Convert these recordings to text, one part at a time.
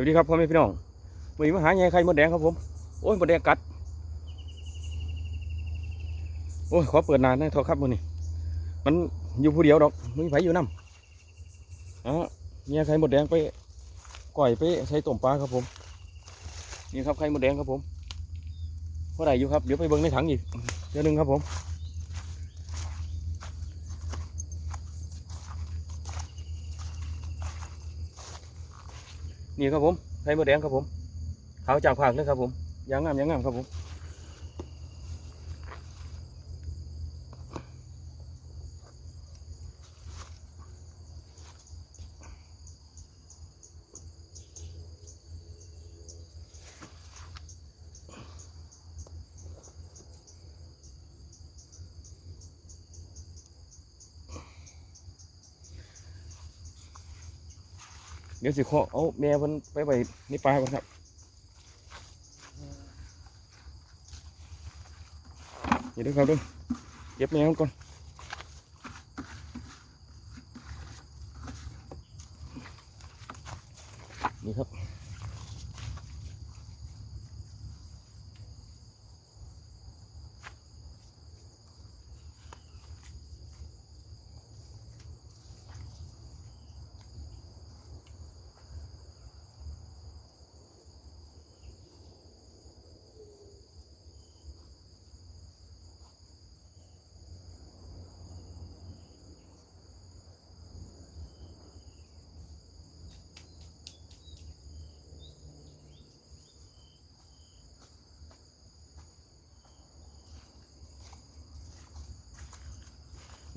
วัสดีครับพ่อแม่พี่น้องวันนี้มาหาไงไข่มดแดงครับผมโอ้ยมดแดงกัดโอ้ยขอเปิดนานนะทษครับมือนี่มันอยู่ผู้เดียวดอกไมมีไผอยู่น้ำอ๋อไงไข่มดแดงไปก่อยไปใช้ต้มปลาครับผมนี่ครับไข่มดแดงครับผมเท่าไหร่อยู่ครับเดี๋ยวไปเบิ่งในถังอีกเดี๋ยวนึงครับผม นี่ครับผมไข่มดแดงครับผมขาวจากผักเลยครับผมยางงามยางงามครับผม เดี๋ยวสิขอเอาแม่เพิ่นไปไปนี่ปลาก่อนครับเดี๋ยวดูครับดูเก็บแม่ก่อน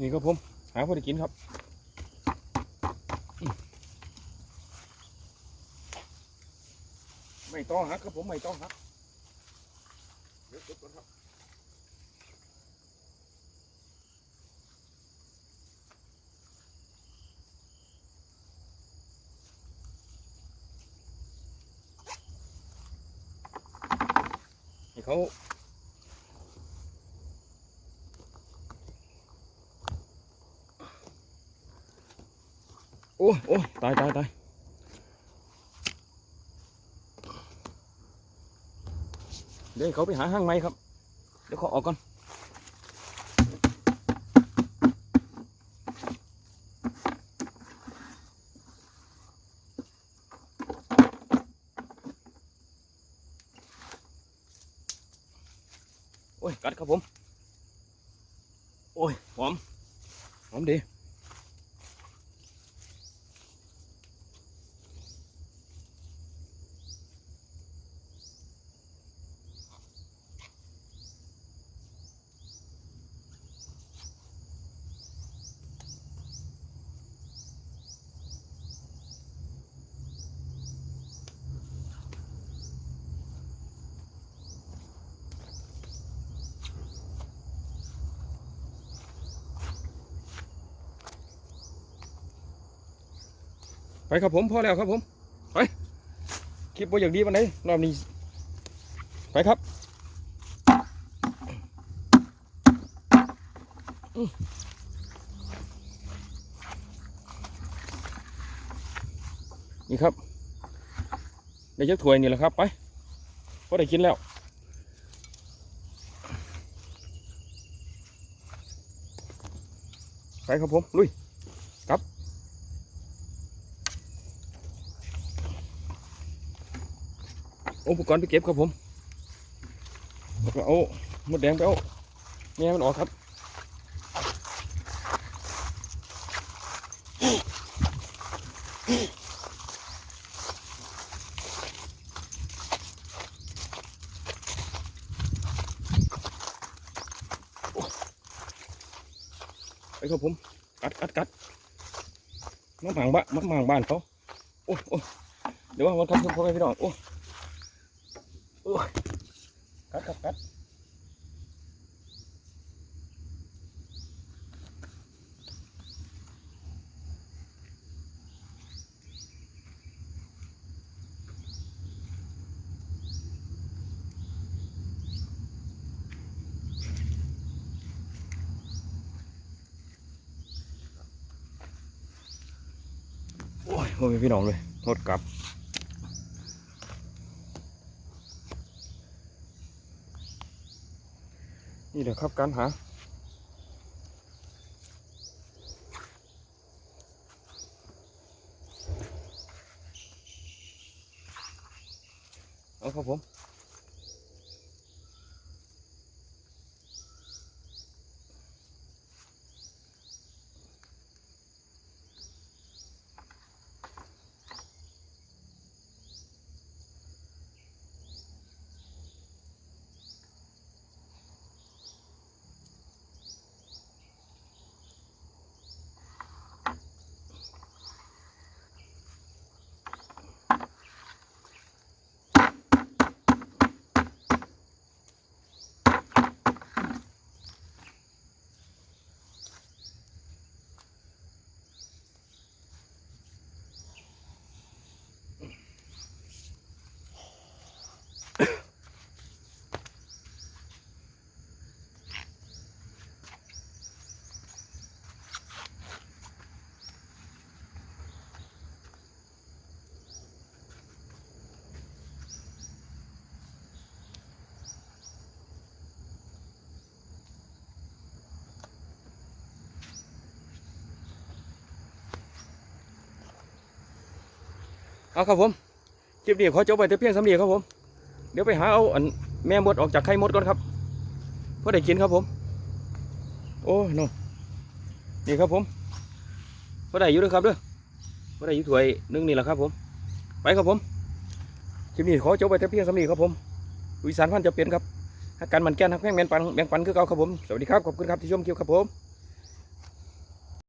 นี่ครับผม หาพอได้กินครับไม่ต้องหักครับผมไม่ต้องหักเดี๋ยวเก็บก่อนครับเขา อ้โอ้ตายตายตายเดี๋ยวเขาไปหาห้างไม้ครับ เดี๋ยวเขาออกก่อนโอ้ย กัดครับผม โอ้ย หอม หอมดี ไปครับผมพอแล้วครับผมไปคลิปว่าอย่างดีวันไหนรอบนี้ไปครับนี่ครับได้ยักถ้วยนี่แหละครับไปพอได้กินแล้วไปครับผมลุย อุปกรณ์ไปเก็บครับผมแล้วก็เอาหมดแดงไปเอาแง่มันออกครับไปครับผมกัดกัดกัดมาหมางบ้านมาหมางบ้านเขาโอ้โอ้เดี๋ยวว่ามันครับพ่อแม่พี่น้องโอ้ โอ้ยกัดกัดกัดโอ้ยพ่อแม่พี่น้องเลยหมดกลับ นี่เดี๋ยวครับการหาเอาครับผม เอาครับผมคลิปนี้ขอจบไปแต่เพียงสำเนียครับผม เดี๋ยวไปหาเอาอันแม่มดออกจากไข่มดก่อนครับเพื่อได้กินครับผม โอ้ยนนี่ครับผมเพื่อได้อยู่ด้วยครับเด้อเพื่อได้อยู่ถวยนึงนี่แหละครับผม ไปครับผมคลิปนี้ขอจบไปแต่เพียงสำเนียครับผมวิสานพันธ์จะเปลี่ยนครับหาการมันแก้นหักแม่งแมนปันแบงปันคือเก่าครับผม สวัสดีครับ ขอบคุณครับที่ชมคลิปครับผม